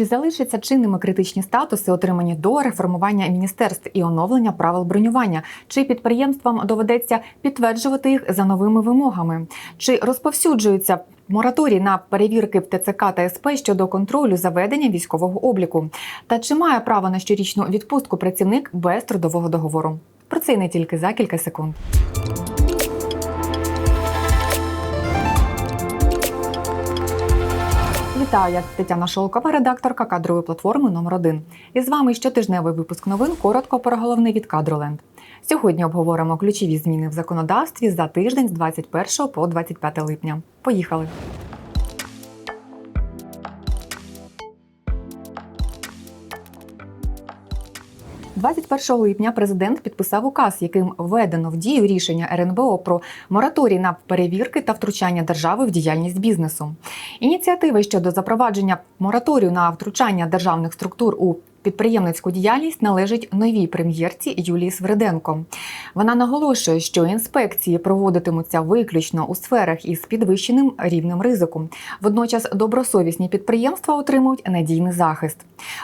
Чи залишаться чинними критичні статуси, отримані до реформування міністерств і оновлення правил бронювання? Чи підприємствам доведеться підтверджувати їх за новими вимогами? Чи розповсюджується мораторій на перевірки в ТЦК та СП щодо контролю заведення військового обліку? Та чи має право на щорічну відпустку працівник без трудового договору? Про це й не тільки за кілька секунд. Вітаю, я Тетяна Шолкова, редакторка кадрової платформи номер 1 І з вами щотижневий випуск новин. Коротко про головне від Кадроленд. Сьогодні обговоримо ключові зміни в законодавстві за тиждень з 21 по 25 липня. Поїхали. – 21 липня президент підписав указ, яким введено в дію рішення РНБО про мораторій на перевірки та втручання держави в діяльність бізнесу. Ініціативи щодо запровадження мораторію на втручання державних структур у підприємницьку діяльність належить новій прем'єрці Юлії Свириденко. Вона наголошує, що інспекції проводитимуться виключно у сферах із підвищеним рівнем ризику. Водночас добросовісні підприємства отримують надійний захист.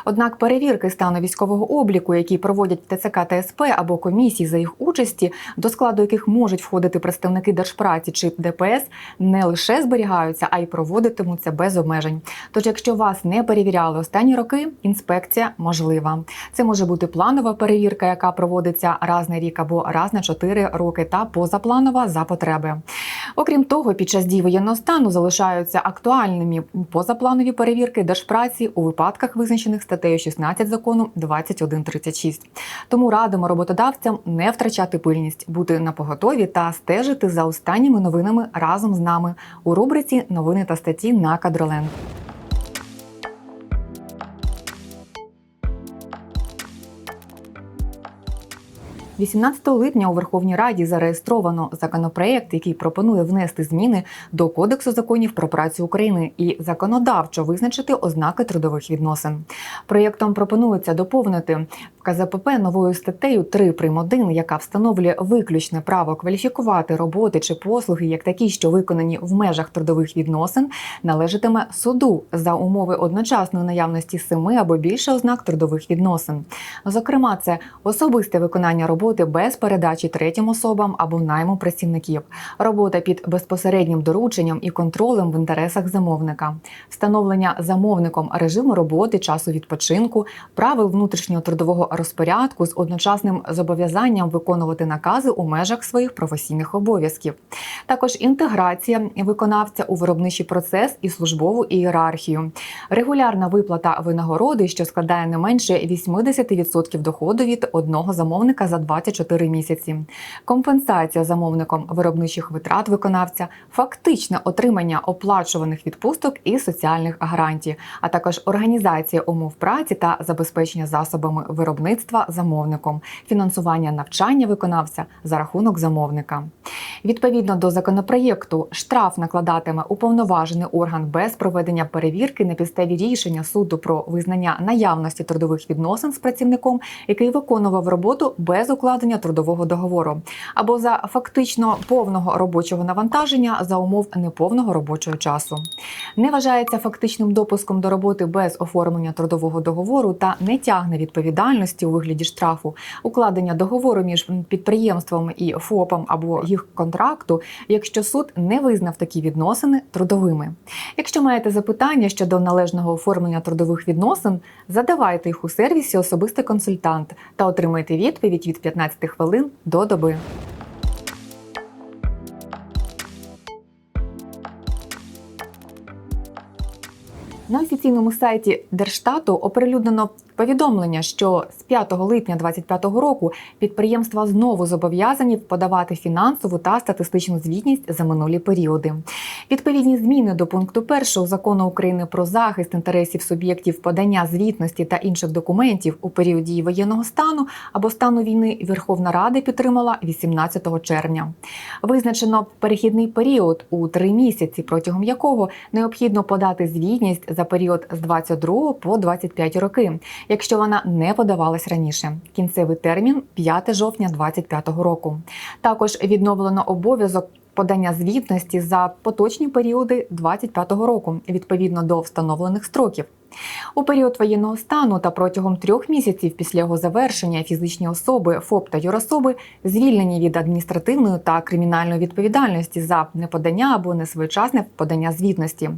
Однак перевірки стану військового обліку, які проводять ТЦК та СП або комісії за їх участі, до складу яких можуть входити представники держпраці чи ДПС, не лише зберігаються, а й проводитимуться без обмежень. Тож, якщо вас не перевіряли останні роки, інспекція можлива. Це може бути планова перевірка, яка проводиться раз на рік або раз на 4 роки, та позапланова за потреби. Окрім того, під час дії воєнного стану залишаються актуальними позапланові перевірки держпраці у випадках, визначених статтею 16 закону 2136. Тому радимо роботодавцям не втрачати пильність, бути на поготові та стежити за останніми новинами разом з нами у рубриці Новини та статті на Кадроленд. 18 липня у Верховній Раді зареєстровано законопроект, який пропонує внести зміни до Кодексу законів про працю України і законодавчо визначити ознаки трудових відносин. Проєктом пропонується доповнити КЗПП новою статтею 3 прим. 1, яка встановлює виключне право кваліфікувати роботи чи послуги як такі, що виконані в межах трудових відносин, належатиме суду за умови одночасної наявності семи або більше ознак трудових відносин. Зокрема, це особисте виконання роботи без передачі третім особам або найму працівників, робота під безпосереднім дорученням і контролем в інтересах замовника, встановлення замовником режиму роботи, часу відпочинку, правил внутрішнього трудового розпорядку з одночасним зобов'язанням виконувати накази у межах своїх професійних обов'язків. Також інтеграція виконавця у виробничий процес і службову ієрархію, регулярна виплата винагороди, що складає не менше 80% доходу від одного замовника за 24 місяці, компенсація замовником виробничих витрат виконавця, фактичне отримання оплачуваних відпусток і соціальних гарантій, а також організація умов праці та забезпечення засобами виробництва замовником, фінансування навчання виконавця за рахунок замовника. Відповідно до законопроєкту, штраф накладатиме уповноважений орган без проведення перевірки на підставі рішення суду про визнання наявності трудових відносин з працівником, який виконував роботу без укладення трудового договору, або за фактично повного робочого навантаження за умов неповного робочого часу. Не вважається фактичним допуском до роботи без оформлення трудового договору та не тягне відповідальності у вигляді штрафу, укладення договору між підприємством і ФОПом або їх контракту, якщо суд не визнав такі відносини трудовими. Якщо маєте запитання щодо належного оформлення трудових відносин, задавайте їх у сервісі Особистий консультант та отримайте відповідь від 15 хвилин до доби. На офіційному сайті Держстату оприлюднено повідомлення, що з 5 липня 2025 року підприємства знову зобов'язані подавати фінансову та статистичну звітність за минулі періоди. Відповідні зміни до пункту 1 закону України про захист інтересів суб'єктів подання звітності та інших документів у період дії воєнного стану або стану війни Верховна Рада підтримала 18 червня. Визначено перехідний період у три місяці, протягом якого необхідно подати звітність за період з 22 по 25 роки, якщо вона не подавалась раніше. Кінцевий термін 5 жовтня 2025 року. Також відновлено обов'язок подання звітності за поточні періоди 2025 року відповідно до встановлених строків. У період воєнного стану та протягом трьох місяців після його завершення фізичні особи, ФОП та юрособи звільнені від адміністративної та кримінальної відповідальності за неподання або несвоєчасне подання звітності.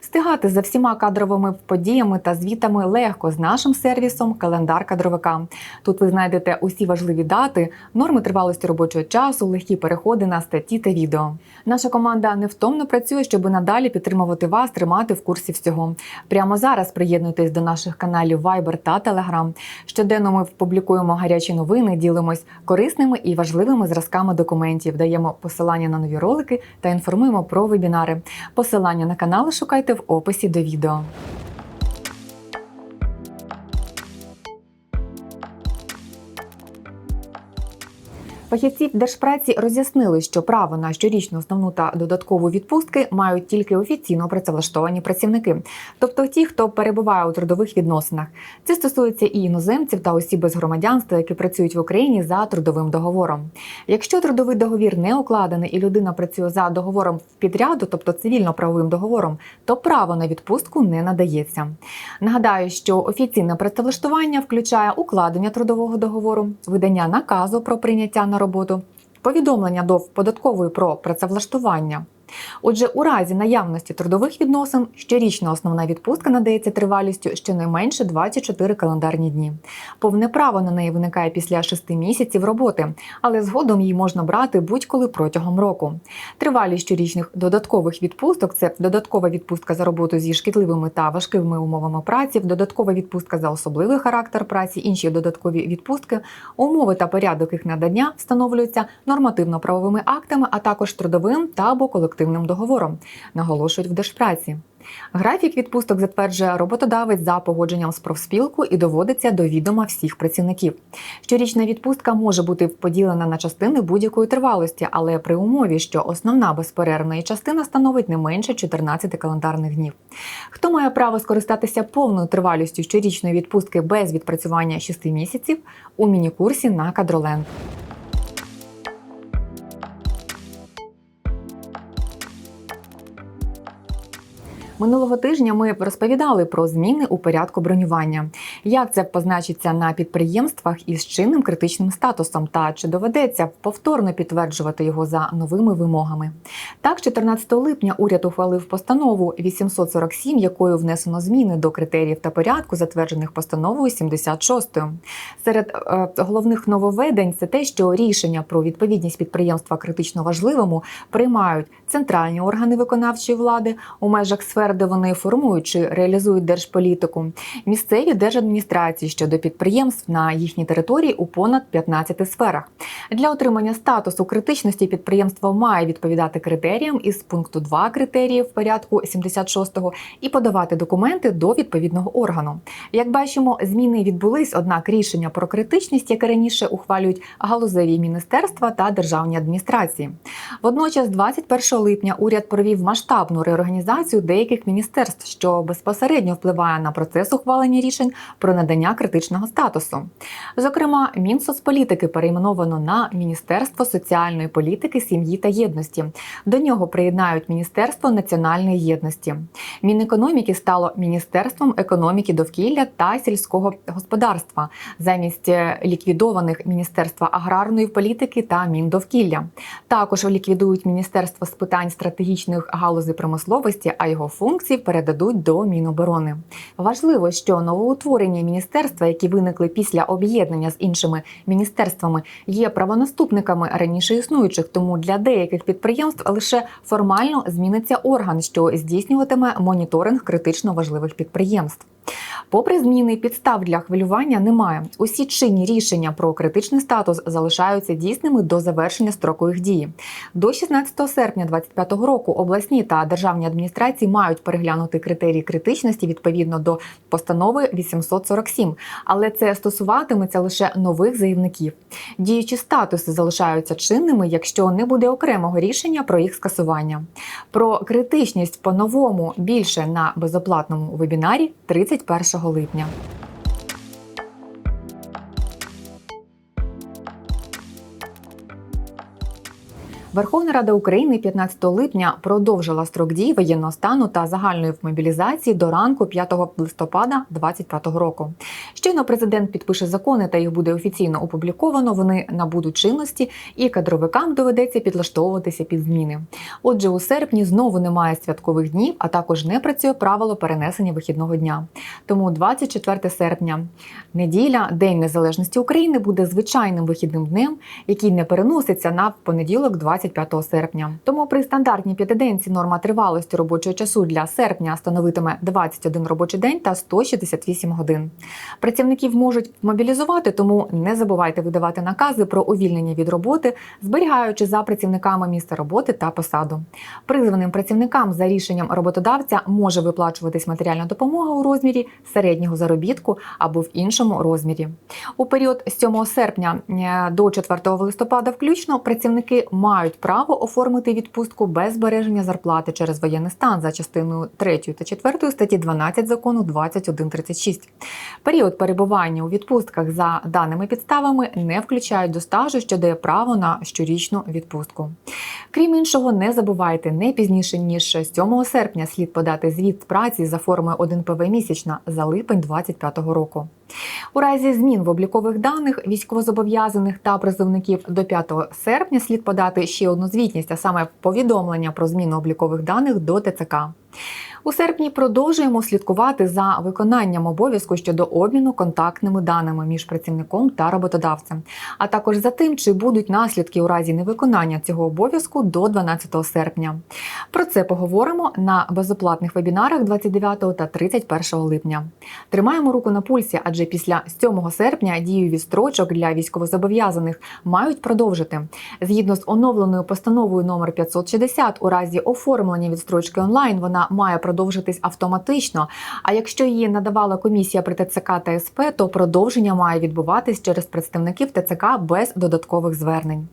Встигати за всіма кадровими подіями та звітами легко з нашим сервісом Календар кадровика. Тут ви знайдете усі важливі дати, норми тривалості робочого часу, легкі переходи на статті та відео. Наша команда невтомно працює, щоб надалі підтримувати вас, тримати в курсі всього. Прямо зараз приєднуйтесь до наших каналів Viber та Telegram. Щоденно ми публікуємо гарячі новини, ділимось корисними і важливими зразками документів, даємо посилання на нові ролики та інформуємо про вебінари. Посилання на канали шукайте в описі до відео. Фахівці Держпраці роз'яснили, що право на щорічну основну та додаткову відпустки мають тільки офіційно працевлаштовані працівники, тобто ті, хто перебуває у трудових відносинах. Це стосується і іноземців та осіб без громадянства, які працюють в Україні за трудовим договором. Якщо трудовий договір не укладений і людина працює за договором в підряду, тобто цивільно-правовим договором, то право на відпустку не надається. Нагадаю, що офіційне працевлаштування включає укладення трудового договору, видання наказу про прийняття на роботу, повідомлення до податкової про працевлаштування. Отже, у разі наявності трудових відносин щорічна основна відпустка надається тривалістю щонайменше 24 календарні дні. Повне право на неї виникає після 6 місяців роботи, але згодом її можна брати будь-коли протягом року. Тривалість щорічних додаткових відпусток це додаткова відпустка за роботу зі шкідливими та важкими умовами праці, додаткова відпустка за особливий характер праці, інші додаткові відпустки, умови та порядок їх надання встановлюються нормативно-правовими актами, а також трудовим та або колективним договором, наголошують в Держпраці. Графік відпусток затверджує роботодавець за погодженням з профспілку і доводиться до відома всіх працівників. Щорічна відпустка може бути поділена на частини будь-якої тривалості, але при умові, що основна безперервна частина становить не менше 14 календарних днів. Хто має право скористатися повною тривалістю щорічної відпустки без відпрацювання 6 місяців у міні-курсі на кадроленд. Минулого тижня ми розповідали про зміни у порядку бронювання, як це позначиться на підприємствах із чинним критичним статусом, та чи доведеться повторно підтверджувати його за новими вимогами. Так, 14 липня уряд ухвалив постанову 847, якою внесено зміни до критеріїв та порядку, затверджених постановою 76. Серед е, головних нововведень це те, що рішення про відповідність підприємства критично важливому приймають центральні органи виконавчої влади у межах сфер, де вони формують чи реалізують держполітику, місцеві держадміністрації щодо підприємств на їхній території у понад 15 сферах. Для отримання статусу критичності підприємство має відповідати критеріям із пункту 2 критеріїв порядку 76-го і подавати документи до відповідного органу. Як бачимо, зміни відбулись, однак рішення про критичність, яке раніше ухвалюють галузеві міністерства та державні адміністрації. Водночас, 21 липня, уряд провів масштабну реорганізацію деяких міністерств, що безпосередньо впливає на процес ухвалення рішень про надання критичного статусу. Зокрема, Мінсоцполітики перейменовано на Міністерство соціальної політики, сім'ї та єдності. До нього приєднають Міністерство національної єдності. Мінекономіки стало Міністерством економіки довкілля та сільського господарства замість е, ліквідованих Міністерства аграрної політики та Міндовкілля. Також ліквідують Міністерство з питань стратегічних галузей промисловості, а його функції передадуть до Міноборони. Важливо, що новоутворені міністерства, які виникли після об'єднання з іншими міністерствами, є правонаступниками раніше існуючих, тому для деяких підприємств лише формально зміниться орган, що здійснюватиме моніторинг критично важливих підприємств. Попри зміни, підстав для хвилювання немає. Усі чинні рішення про критичний статус залишаються дійсними до завершення строку їх дії. До 16 серпня 2025 року обласні та державні адміністрації мають переглянути критерії критичності відповідно до постанови 847, але це стосуватиметься лише нових заявників. Діючі статуси залишаються чинними, якщо не буде окремого рішення про їх скасування. Про критичність по-новому більше на безоплатному вебінарі 31 липня. Верховна Рада України 15 липня продовжила строк дії воєнного стану та загальної мобілізації до ранку 5 листопада 2025 року. Щойно президент підпише закони та їх буде офіційно опубліковано. Вони набудуть чинності, і кадровикам доведеться підлаштовуватися під зміни. Отже, у серпні знову немає святкових днів, а також не працює правило перенесення вихідного дня. Тому 24 серпня, неділя, День Незалежності України, буде звичайним вихідним днем, який не переноситься на понеділок, 25 серпня. Тому при стандартній п'ятиденці норма тривалості робочого часу для серпня становитиме 21 робочий день та 168 годин. Працівників можуть мобілізувати, тому не забувайте видавати накази про увільнення від роботи, зберігаючи за працівниками місце роботи та посаду. Призваним працівникам за рішенням роботодавця може виплачуватись матеріальна допомога у розмірі середнього заробітку або в іншому розмірі. У період з 7 серпня е, до 4 листопада включно працівники мають право оформити відпустку без збереження зарплати через воєнний стан за частиною 3 та 4 статті 12 закону 2136. Період перебування у відпустках за даними підставами не включають до стажу, що дає право на щорічну відпустку. Крім іншого, не забувайте не пізніше ніж 7 серпня слід подати звіт праці за формою 1 ПВ місячна за липень 2025 року. У разі змін в облікових даних військовозобов'язаних та призовників до 5 серпня слід подати ще одну звітність, а саме повідомлення про зміну облікових даних до ТЦК. У серпні продовжуємо слідкувати за виконанням обов'язку щодо обміну контактними даними між працівником та роботодавцем, а також за тим, чи будуть наслідки у разі невиконання цього обов'язку до 12 серпня. Про це поговоримо на безоплатних вебінарах 29 та 31 липня. Тримаємо руку на пульсі, адже після 7 серпня дію відстрочок для військовозобов'язаних мають продовжити. Згідно з оновленою постановою номер 560, у разі оформлення відстрочки онлайн вона має продовжитись автоматично. А якщо її надавала комісія при ТЦК та СП, то продовження має відбуватись через представників ТЦК без додаткових звернень.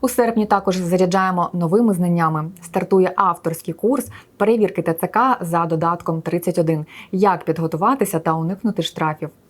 У серпні також заряджаємо новими знаннями. Стартує авторський курс перевірки ТЦК за додатком 31. Як підготуватися та уникнути штрафів.